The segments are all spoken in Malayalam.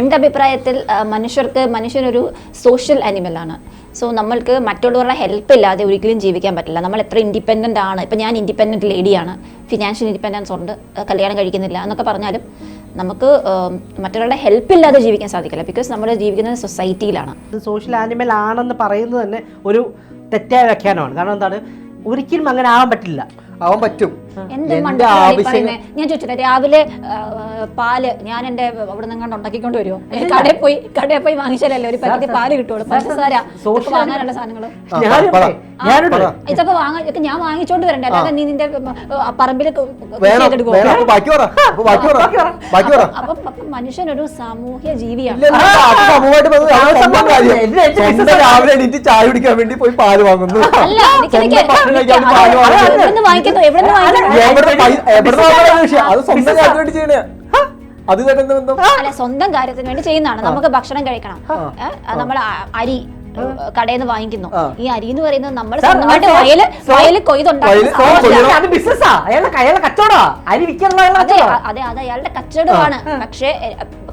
എന്റെ അഭിപ്രായത്തിൽ മനുഷ്യർക്ക് മനുഷ്യനൊരു സോഷ്യൽ അനിമലാണ് സോ നമ്മൾക്ക് മറ്റുള്ളവരുടെ ഹെൽപ്പ് ഇല്ലാതെ ഒരിക്കലും ജീവിക്കാൻ പറ്റില്ല. നമ്മൾ എത്ര ഇൻഡിപെൻഡന്റ് ആണ്. ഇപ്പം ഞാൻ ഇൻഡിപെൻഡന്റ് ലേഡിയാണ് ഫിനാൻഷ്യൽ ഇൻഡിപെൻഡൻസ് ഉണ്ട്. കല്യാണം കഴിക്കുന്നില്ല എന്നൊക്കെ പറഞ്ഞാലും നമുക്ക് മറ്റൊരാളുടെ ഹെൽപ്പ് ഇല്ലാതെ ജീവിക്കാൻ സാധിക്കില്ല. ബിക്കോസ് നമ്മൾ ജീവിക്കുന്നത് സൊസൈറ്റിയിലാണ് ഇത് സോഷ്യൽ ആനിമൽ ആണെന്ന് പറയുന്നത് തന്നെ ഒരു തെറ്റായ വ്യാഖ്യാനമാണ്. കാരണം എന്താണ്? ഒരിക്കലും അങ്ങനെ ആവാൻ പറ്റില്ല. ആവാൻ പറ്റും? ഞാൻ ചോദിച്ചില്ല രാവിലെ പാൽ ഞാൻ എന്റെ അവിടെ നിന്ന് ഉണ്ടാക്കിക്കൊണ്ട് വരുമോ കടയിൽ പോയി കടയിൽ പോയി വാങ്ങിച്ചാലല്ലേ ഒരു പാക്കറ്റ് പാൽ കിട്ടുള്ളൂ പഞ്ചസാര വാങ്ങാനുള്ള സാധനങ്ങൾ. ഇതൊക്കെ വാങ്ങാൻ ഇതൊക്കെ ഞാൻ വാങ്ങിച്ചോണ്ട് വരണ്ടേ. അല്ലാതെ നീ നിന്റെ പറമ്പിൽ വേണം അപ്പൊ ഒരു സാമൂഹ്യ ജീവിയാണ്. രാവിലെ എണീറ്റ് ചായ കുടിക്കാൻ വേണ്ടി പോയി പാൽ വാങ്ങുന്നു. അത് സ്വന്തം കാര്യമായിട്ട് ചെയ്യണേ. അത് ഇതായിട്ട് എന്താ ബന്ധം? അല്ല സ്വന്തം കാര്യത്തിന് വേണ്ടി ചെയ്യുന്നതാണ്. നമുക്ക് ഭക്ഷണം കഴിക്കണം. നമ്മൾ അരി കടയിൽ നിന്ന് വാങ്ങിക്കുന്നു. ഈ അരി എന്ന് പറയുന്നത് നമ്മൾ സ്വന്തമായിട്ട് സാധനമല്ല. കൊയ്യണം. അത് അതെ അത് അയാളുടെ കച്ചവടമാണ്. പക്ഷേ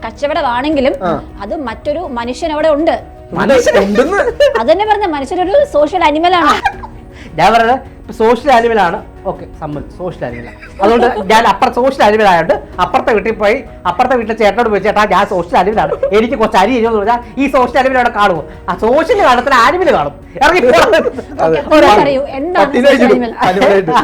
കച്ചവടമാണെങ്കിലും അത് മറ്റൊരു മനുഷ്യൻ അവിടെ ഉണ്ട് അതന്നെ അത് തന്നെ പറഞ്ഞ മനുഷ്യനൊരു സോഷ്യൽ അനിമലാണ് ഞാൻ പറയുന്നത് സോഷ്യൽ ആനിമലാണ് ഓക്കെ സമ്മതി. സോഷ്യൽ ആനിമലാണ് അതുകൊണ്ട് ഞാൻ അപ്പുറം സോഷ്യൽ ആനിമൽ ആയതുകൊണ്ട് അപ്പുറത്തെ വീട്ടിൽ പോയി അപ്പുറത്തെ വീട്ടിലെ ചേട്ടനോട് പോയി ചേട്ടാ ഞാൻ സോഷ്യൽ ആനിമലാണ് എനിക്ക് കുറച്ച് അരി എന്ന് പറഞ്ഞാൽ ഈ സോഷ്യൽ ആനിമൽ അവിടെ കാണുമോ? ആ സോഷ്യൽ കാണത്തിന് ആനിമൽ കാണും. ഇറങ്ങി.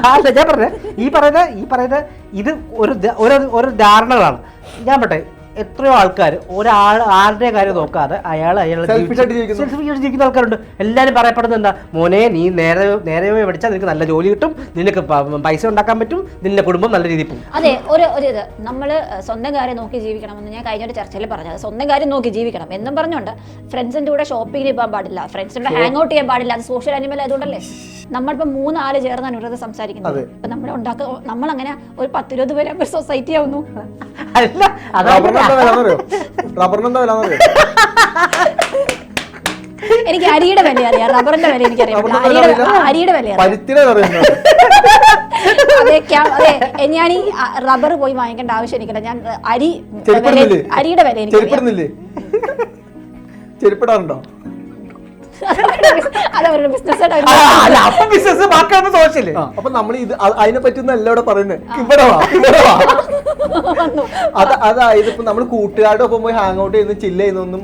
അല്ല ഞാൻ പറഞ്ഞത് ഈ പറയുന്നത് ഈ പറയുന്നത് ഇത് ഒരു ഒരു ഒരു ധാരണകളാണ്. ഞാൻ പറട്ടെ എത്രയോ ആൾക്കാർ ഒരാൾ ആരുടെ കാര്യം നോക്കാതെ അയാൾ ആയിട്ട് ജീവിക്കുന്നു. ആൾക്കാരുണ്ട്. എല്ലാവരും പറയപ്പെടുന്നത് എന്താ? മോനെ നീ നേരെ നേരെ പഠിച്ചാൽ നിനക്ക് നല്ല ജോലി കിട്ടും നിനക്ക് പൈസ ഉണ്ടാക്കാൻ പറ്റും നിന്റെ കുടുംബം നല്ല രീതിയിൽ പോകും. അതെ ഒരു ഒരു ഇത്. നമ്മൾ സ്വന്തം കാര്യം നോക്കി ജീവിക്കണമെന്ന് ഞാൻ കഴിഞ്ഞ ഒരു ചർച്ചയിൽ പറഞ്ഞത്. സ്വന്തം കാര്യം നോക്കി ജീവിക്കണം. എന്നും പറഞ്ഞുകൊണ്ട് ഫ്രണ്ട്സിന്റെ കൂടെ ഷോപ്പിങ്ങിന് പോകാൻ പാടില്ല. ഫ്രണ്ട്സിന്റെ ഹാങ് ഔട്ട് ചെയ്യാൻ പാടില്ല. അത് സോഷ്യൽ അനിമൽ ആയതുകൊണ്ടല്ലേ? നമ്മളിപ്പോ മൂന്നാൽ ചേർന്നാണ് ഇവരത് സംസാരിക്കുന്നത്. നമ്മൾ ഉണ്ടാക്ക നമ്മൾ അങ്ങനെ ഒരു പത്തിരുപത് പേരെ ഒരു സൊസൈറ്റി ആവുന്നു. അല്ല റബ്ബറിന് എന്താ എനിക്ക് അരിയുടെ വില അറിയാം. റബ്ബറിന്റെ വില എനിക്കറിയാം അരിയുടെ വില അറിയാം. ഞാൻ ഈ റബ്ബർ പോയി വാങ്ങിക്കേണ്ട ആവശ്യം എനിക്കില്ല. ഞാൻ അരി അരിയുടെ വില എനിക്ക് ചെരുപ്പിടുന്നില്ലേ? ചെരുപ്പിടാറുണ്ടോ? അതവരുടെ ബിസിനസ് അല്ല അപ്പൊ ബിസിനസ് ബാക്കിയാണ് സോഷ്യൽ ആ, അപ്പൊ നമ്മൾ ഇത് അതിനെ പറ്റുന്ന എല്ലാം പറയുന്നത് ഇവിടെ വാ ഇവിടെ വാ. അത് അതായത് ഇപ്പൊ നമ്മൾ കൂട്ടുകാരുടെ ഒപ്പം പോയി ഹാങ് ഔട്ട് ചെയ്യുന്ന ചില്ല ചെയ്യുന്നൊന്നും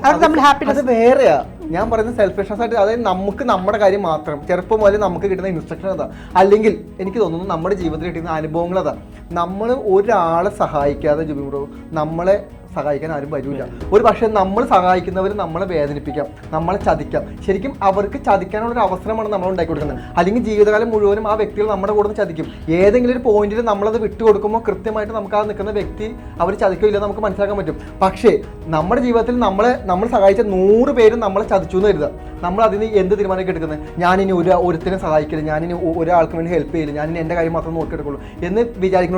അത്. വേറെയാ. ഞാൻ പറയുന്നത് സെൽഫിഷ്നസ് ആയിട്ട് അതായത് നമുക്ക് നമ്മുടെ കാര്യം മാത്രം. ചെറുപ്പം മുതൽ നമുക്ക് കിട്ടുന്ന ഇൻസ്ട്രക്ഷൻ അതാ. അല്ലെങ്കിൽ എനിക്ക് തോന്നുന്നു നമ്മുടെ ജീവിതത്തിൽ കിട്ടുന്ന അനുഭവങ്ങൾ അതാ. നമ്മൾ ഒരാളെ സഹായിക്കാതെ ജുബി ബ്രോ നമ്മളെ സഹായിക്കാൻ ആരും വരില്ല ഒരു പക്ഷേ നമ്മൾ സഹായിക്കുന്നവർ നമ്മളെ വേദനിപ്പിക്കാം നമ്മളെ ചതിക്കാം. ശരിക്കും അവർക്ക് ചതിക്കാനുള്ള ഒരു അവസരമാണ് നമ്മൾ ഉണ്ടാക്കി കൊടുക്കുന്നത്. അല്ലെങ്കിൽ ജീവിതകാലം മുഴുവനും ആ വ്യക്തികൾ നമ്മുടെ കൂടെ ചതിക്കും. ഏതെങ്കിലും ഒരു പോയിന്റിൽ നമ്മളത് വിട്ടുകൊടുക്കുമ്പോൾ കൃത്യമായിട്ട് നമുക്ക് ആ നിൽക്കുന്ന വ്യക്തി അവർ ചതിക്കില്ല നമുക്ക് മനസ്സിലാക്കാൻ പറ്റും. പക്ഷേ നമ്മുടെ ജീവിതത്തിൽ നമ്മളെ നമ്മൾ സഹായിച്ച നൂറ് പേരും നമ്മളെ ചതിച്ചു എന്ന് കരുതുക. നമ്മൾ അതിന് എന്ത് തീരുമാനമൊക്കെ എടുക്കുന്നത്? ഞാനിനി ഒരു ഒരുത്തിനെ സഹായിക്കില്ല ഞാനിനി ഒരാൾക്ക് വേണ്ടി ഹെൽപ്പ് ചെയ്യില്ല ഞാനിനി എന്റെ കാര്യം മാത്രം നോക്കിയെടുക്കുള്ളൂ എന്ന്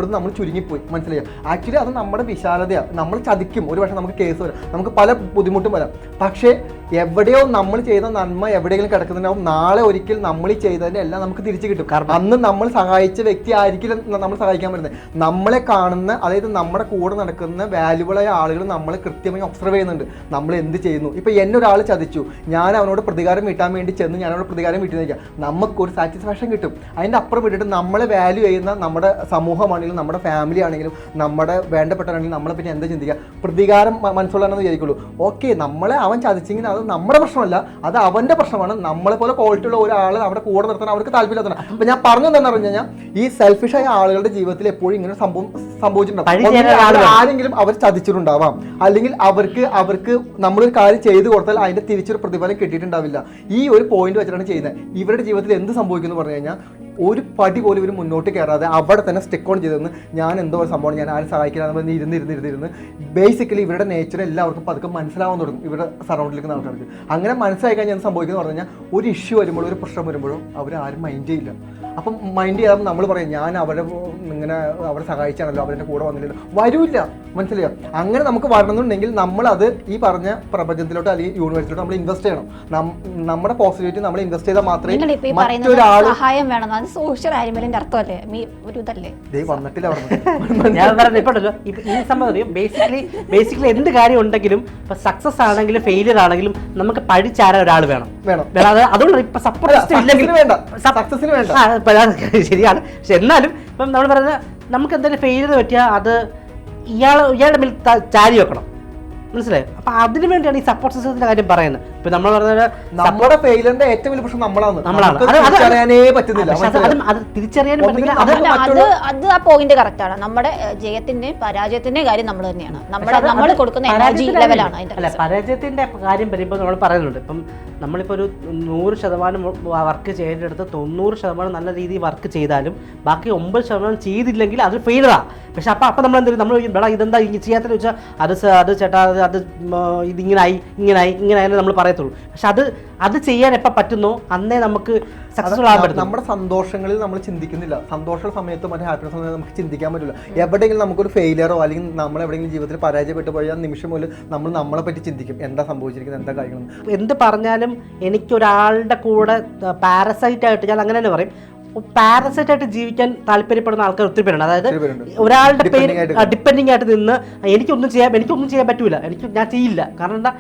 വിചാരിക്കുന്നിടത്ത് നമ്മൾ ചുരുങ്ങിപ്പോയി. മനസ്സിലായോ? ആക്ച്വലി അത് നമ്മുടെ വിശാലതയാണ് നമ്മൾ ചതിക്കും. ഒരു പക്ഷേ നമുക്ക് കേസ് വരാം. നമുക്ക് പല ബുദ്ധിമുട്ടും വരാം. പക്ഷേ എവിടെയോ നമ്മൾ ചെയ്ത നന്മ എവിടെയെങ്കിലും കിടക്കുന്നുണ്ടാവും നാളെ ഒരിക്കൽ നമ്മൾ ചെയ്തതിന്റെ എല്ലാം നമുക്ക് തിരിച്ചു കിട്ടും. കാരണം അന്ന് നമ്മൾ സഹായിച്ച വ്യക്തി ആയിരിക്കില്ല നമ്മൾ സഹായിക്കാൻ പറ്റുന്നത് നമ്മളെ കാണുന്ന അതായത് നമ്മുടെ കൂടെ നടക്കുന്ന വാല്യുബിളായ ആളുകൾ നമ്മൾ കൃത്യമായി ഒബ്സർവ് ചെയ്യുന്നുണ്ട്. നമ്മൾ എന്ത് ചെയ്യുന്നു? ഇപ്പോൾ എന്നെ ഒരാൾ ചതിച്ചു. ഞാൻ അവനോട് പ്രതികാരം വീട്ടാൻ വേണ്ടി ചെന്ന്. ഞാൻ അവനോട് പ്രതികാരം വീട്ടി നിൽക്കുക നമുക്കൊരു സാറ്റിസ്ഫാക്ഷൻ കിട്ടും. അതിന്റെ അപ്പുറം വിട്ടിട്ട് നമ്മളെ വാല്യൂ ചെയ്യുന്ന നമ്മുടെ സമൂഹമാണെങ്കിലും നമ്മുടെ ഫാമിലി ആണെങ്കിലും നമ്മുടെ വേണ്ടപ്പെട്ടവരാണെങ്കിലും നമ്മളെ പിന്നെ എന്താ ചിന്തിക്കുക? പ്രതികാരം മനസ്സുള്ളതാണെന്ന് വിചാരിക്കുള്ളൂ. ഓക്കെ നമ്മളെ അവൻ ചതിച്ചെങ്കിൽ അത് നമ്മുടെ പ്രശ്നമല്ല അത് അവന്റെ പ്രശ്നമാണ്. നമ്മളെ പോലെ ക്വാളിറ്റി ഉള്ള ഒരാൾ അവിടെ കൂടെ നിർത്താൻ അവർക്ക് താല്പര്യമില്ലാത്തതാണ്. അപ്പൊ ഞാൻ പറഞ്ഞു തന്നെ പറഞ്ഞു കഴിഞ്ഞാൽ ഈ സെൽഫിഷായ ആളുകളുടെ ജീവിതത്തിൽ എപ്പോഴും ഇങ്ങനെ സംഭവം സംഭവിച്ചിട്ടുണ്ടാവും. ആരെങ്കിലും അവർ ചതിച്ചിട്ടുണ്ടാവാം. അല്ലെങ്കിൽ അവർക്ക് അവർക്ക് നമ്മളൊരു കാര്യം ചെയ്തു കൊടുത്താൽ അതിന്റെ തിരിച്ചൊരു പ്രതിഫലം കിട്ടിയിട്ടുണ്ടാവില്ല. ഈ ഒരു പോയിന്റ് വെച്ചിട്ടാണ് ചെയ്യുന്നത്. ഇവരുടെ ജീവിതത്തിൽ എന്ത് സംഭവിക്കുന്നു പറഞ്ഞു കഴിഞ്ഞാൽ ഒരു പടി പോലും ഇവർ മുന്നോട്ട് കയറാതെ അവിടെ തന്നെ സ്റ്റിക്ക് ഓൺ ചെയ്തെന്ന് ഞാൻ എന്തോ ഒരു സംഭവം ഞാൻ ആരും സഹായിക്കില്ല ഇരുന്ന് ഇരുന്ന് ഇരുന്ന് ബേസിക്കലി ഇവരുടെ നേച്ചർ എല്ലാവർക്കും പതുക്കെ മനസ്സിലാവാൻ തുടങ്ങും ഇവരുടെ സറൗണ്ടിലേക്ക് ആൾക്കാർക്ക് അങ്ങനെ മനസ്സിലായി കഴിഞ്ഞാൽ സംഭവിക്കുന്നത് സംഭവിക്കുന്നു പറഞ്ഞു കഴിഞ്ഞാൽ ഒരു ഇഷ്യൂ വരുമ്പോഴും ഒരു പ്രശ്നം വരുമ്പോഴും അവർ ആരും മൈൻഡ് ചെയ്യില്ല. അപ്പം മൈൻഡ് ചെയ്യാതെ നമ്മൾ പറയും ഞാൻ അവരെ ഇങ്ങനെ അവരെ സഹായിച്ചാണല്ലോ അവരുടെ കൂടെ വന്നില്ലല്ലോ. വരൂല്ല മനസ്സിലായോ? അങ്ങനെ നമുക്ക് വരണമെന്നുണ്ടെങ്കിൽ നമ്മളത് അത് ഈ പറഞ്ഞ പ്രപഞ്ചത്തിലോട്ട് അല്ലെങ്കിൽ യൂണിവേഴ്സിലോട്ട് നമ്മൾ ഇൻവെസ്റ്റ് ചെയ്യണം. നം- നമ്മുടെ പോസിറ്റിവിറ്റി നമ്മൾ ഇൻവെസ്റ്റ് ചെയ്താൽ മാത്രമേ മറ്റൊരാൾ സഹായം വേണം. അത് സോഷ്യൽ ആനിമലിന്റെ അർത്ഥമല്ലേ? ഒരു ഇതല്ലേ? ദേ വന്നിട്ടില്ല ഞാൻ ഈ ബേസിക്കലി ബേസിക്കലി എന്ത് കാര്യം ഉണ്ടെങ്കിലും ഇപ്പൊ സക്സസ് ആണെങ്കിലും ഫെയിലിയർ ആണെങ്കിലും നമുക്ക് പഠിച്ചാരാൻ ഒരാൾ വേണം. വേണം. അതുകൊണ്ട് ഇപ്പൊ സക്സസിന് വേണ്ട. ശരിയാണ്. പക്ഷെ എന്നാലും ഇപ്പം നമ്മൾ പറയുന്നത് നമുക്ക് എന്തെങ്കിലും ഫെയിൽ ചെയ്ത് പറ്റിയാൽ അത് ഇയാൾ ഇയാളുടെ മേൽ ചാരി വെക്കണം. മനസ്സിലായോ? അപ്പൊ അതിനു വേണ്ടിയാണ് ഈ സപ്പോർട്ട് സിസ്റ്റത്തിന്റെ കാര്യം പറയുന്നത്. ഇപ്പൊ നമ്മൾ പറഞ്ഞത് നമ്മുടെ ഫെയിലിയറിന്റെ ഏറ്റവും വലിയ പ്രശ്നം നമ്മളാണ്. നമ്മളാണ്. തിരിച്ചറിയാനേ പറ്റുന്നില്ല. അത്? തിരിച്ചറിയാനും പറ്റുന്നില്ല അത് അത് ആ പോയിന്റ് കറക്റ്റ് ആണ് നമ്മുടെ ജയത്തിന്റെയും പരാജയത്തിന്റെയും കാര്യം നമ്മൾ തന്നെയാണ്. നമ്മുടെ നമ്മൾ കൊടുക്കുന്ന എനർജി ലെവലാണ് അല്ല. പരാജയത്തിന്റെ കാര്യം വരുമ്പോൾ നമ്മൾ പറയുന്നുണ്ട്. ഇപ്പം നമ്മളിപ്പോൾ ഒരു നൂറ് ശതമാനം വർക്ക് ചെയ്യേണ്ടടുത്ത് തൊണ്ണൂറ് ശതമാനം നല്ല രീതിയിൽ വർക്ക് ചെയ്താലും ബാക്കി ഒമ്പത് ശതമാനം ചെയ്തില്ലെങ്കിൽ അത് ഫെയിലറാണ് പക്ഷെ അപ്പം അപ്പം നമ്മൾ എന്ത് ചെയ്യും? നമ്മൾ ഇതെന്താ ഇങ്ങനെ ചെയ്യാത്തെന്ന് വെച്ചാൽ അത് അത് ചേട്ടാ അത് ഇതിങ്ങനായി ഇങ്ങനായി ഇങ്ങനെ നമ്മൾ നമ്മൾ പറയത്തുള്ളൂ പക്ഷെ അത് അത് ചെയ്യാൻ എപ്പോൾ പറ്റുന്നോ അന്നേ നമുക്ക് സക്സസ്ഫുൾ ആകാൻ പറ്റും നമ്മുടെ സന്തോഷങ്ങളിൽ നമ്മൾ ചിന്തിക്കുന്നില്ല. സന്തോഷ സമയത്ത് മറ്റേ ഹാപ്പിനെസ് സമയത്ത് നമുക്ക് ചിന്തിക്കാൻ പറ്റില്ല. എവിടെയെങ്കിലും നമുക്കൊരു ഫെയിലിയറോ അല്ലെങ്കിൽ നമ്മൾ എവിടെയെങ്കിലും ജീവിതത്തിൽ പരാജയപ്പെട്ടു പോയ നിമിഷം പോലും നമ്മൾ നമ്മളെ പറ്റി ചിന്തിക്കും. എന്താ സംഭവിച്ചിരിക്കുന്നത്? എന്താ കാര്യങ്ങൾ? എന്ത് പറഞ്ഞാലും എനിക്കൊരാളുടെ കൂടെ പാരസൈറ്റ് ആയിട്ട് ഞാൻ അങ്ങനെ തന്നെ പറയും. പാരസൈറ്റ് ആയിട്ട് ജീവിക്കാൻ താല്പര്യപ്പെടുന്ന ആൾക്കാർ ഒത്തിരി പേരുണ്ട്. അതായത് ഒരാളുടെ പേര് ഡിപ്പെൻഡിങ് ആയിട്ട് നിന്ന് എനിക്കൊന്നും ചെയ്യാൻ എനിക്കൊന്നും ചെയ്യാൻ പറ്റൂല. എനിക്ക് ഞാൻ ചെയ്യില്ല. കാരണം എന്താ?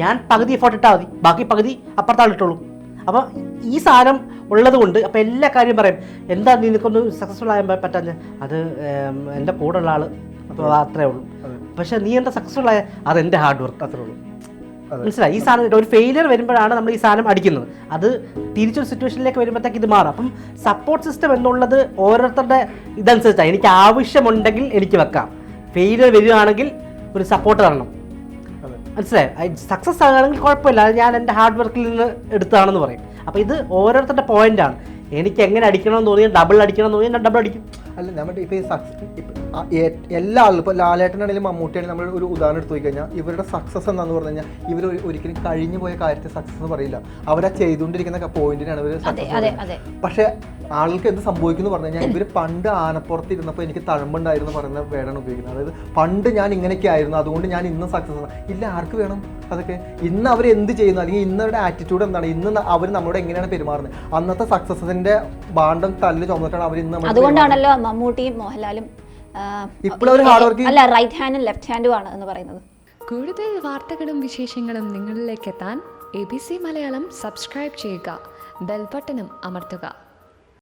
ഞാൻ പകുതി എഫോർട്ട് ഇട്ടാൽ മതി. ബാക്കി പകുതി അപ്പുറത്താൾ ഇട്ടോളൂ. അപ്പോൾ ഈ സാധനം ഉള്ളത് കൊണ്ട് അപ്പോൾ എല്ലാ കാര്യം പറയും. എന്താ നിനക്കൊന്ന് സക്സസ്ഫുൾ ആയാൽ പറ്റാഞ്ഞ? അത് എന്റെ കൂടെ ഉള്ള ആൾ അപ്പോൾ അത്രേ ഉള്ളൂ. പക്ഷേ നീ എന്താ സക്സസ്ഫുൾ ആയ? അത് എന്റെ ഹാർഡ് വർക്ക് അത്രേ ഉള്ളൂ. മനസ്സിലായി? ഈ സാധനം ഒരു ഫെയിലിയർ വരുമ്പോഴാണ് നമ്മൾ ഈ സാധനം അടിക്കുന്നത്. അത് തിരിച്ചൊരു സിറ്റുവേഷനിലേക്ക് വരുമ്പോഴത്തേക്ക് ഇത് മാറും. അപ്പം സപ്പോർട്ട് സിസ്റ്റം എന്നുള്ളത് ഓരോരുത്തരുടെ ഇതനുസരിച്ചാണ് എനിക്ക് ആവശ്യമുണ്ടെങ്കിൽ എനിക്ക് വെക്കാം. ഫെയിലിയർ വരികയാണെങ്കിൽ ഒരു സപ്പോർട്ട് തരണം. മനസ്സിലായി? സക്സസ് ആകണമെങ്കിൽ കുഴപ്പമില്ല. അത് ഞാൻ എന്റെ ഹാർഡ് വർക്കിൽ നിന്ന് എടുത്തതാണെന്ന് പറയും. അപ്പോൾ ഇത് ഓരോരുത്തരുടെ പോയിന്റാണ് എനിക്ക് എങ്ങനെ അടിക്കണമെന്ന് തോന്നിയാൽ ഡബിൾ അടിക്കണം എന്ന് തോന്നിയാൽ ഞാൻ ഡബിൾ അടിക്കും. അല്ല നമ്മുടെ ഇപ്പോൾ ഈ സക്സസ് എല്ലാ ആളും ഇപ്പോൾ ലാലേട്ടനാണെങ്കിലും മമ്മൂട്ടിയാണെങ്കിലും നമ്മൾ ഒരു ഉദാഹരണം എടുത്തു പോയി കഴിഞ്ഞാൽ ഇവരുടെ സക്സസ് എന്താണെന്ന് പറഞ്ഞു കഴിഞ്ഞാൽ ഇവർ ഒരിക്കലും കഴിഞ്ഞു പോയ കാര്യത്തെ സക്സസ് എന്ന് പറയില്ല. അവരാ ചെയ്തുകൊണ്ടിരിക്കുന്ന പോയിന്റിനാണ് ഇവർ സക്സസ് പക്ഷേ ആൾക്ക് എന്ത് സംഭവിക്കുന്നു പറഞ്ഞു കഴിഞ്ഞാൽ ഇവർ പണ്ട് ആനപ്പുറത്ത് ഇരുന്നപ്പോൾ എനിക്ക് തഴമ്പുണ്ടായിരുന്നു പറയുന്ന വേടാണ് ഉപയോഗിക്കുന്നത്. അതായത് പണ്ട് ഞാൻ ഇങ്ങനെയൊക്കെ ആയിരുന്നു അതുകൊണ്ട് ഞാൻ ഇന്നും സക്സസ് ഇല്ല ആർക്ക് വേണം അതൊക്കെ? ഇന്ന് അവർ എന്ത് ചെയ്യുന്നു? അല്ലെങ്കിൽ ഇന്നവരുടെ ആറ്റിറ്റ്യൂഡ് എന്താണ്? ഇന്ന് അവർ നമ്മളോട് എങ്ങനെയാണ് പെരുമാറുന്നത്? അന്നത്തെ സക്സസിന്റെ ബാണ്ടം തല്ല് ചുമന്നിട്ടാണ് അവർ ഇന്ന് അതുകൊണ്ടാണല്ലോ മമ്മൂട്ടിയും മോഹൻലാലും അല്ല റൈറ്റ് ഹാൻഡും ലെഫ്റ്റ് ഹാൻഡും ആണ് എന്ന് പറയുന്നത്. കൂടുതൽ വാർത്തകളും വിശേഷങ്ങളും നിങ്ങളിലേക്ക് എത്താൻ A B C Malayalam subscribe ചെയ്യുക. ബെൽബട്ടനും അമർത്തുക.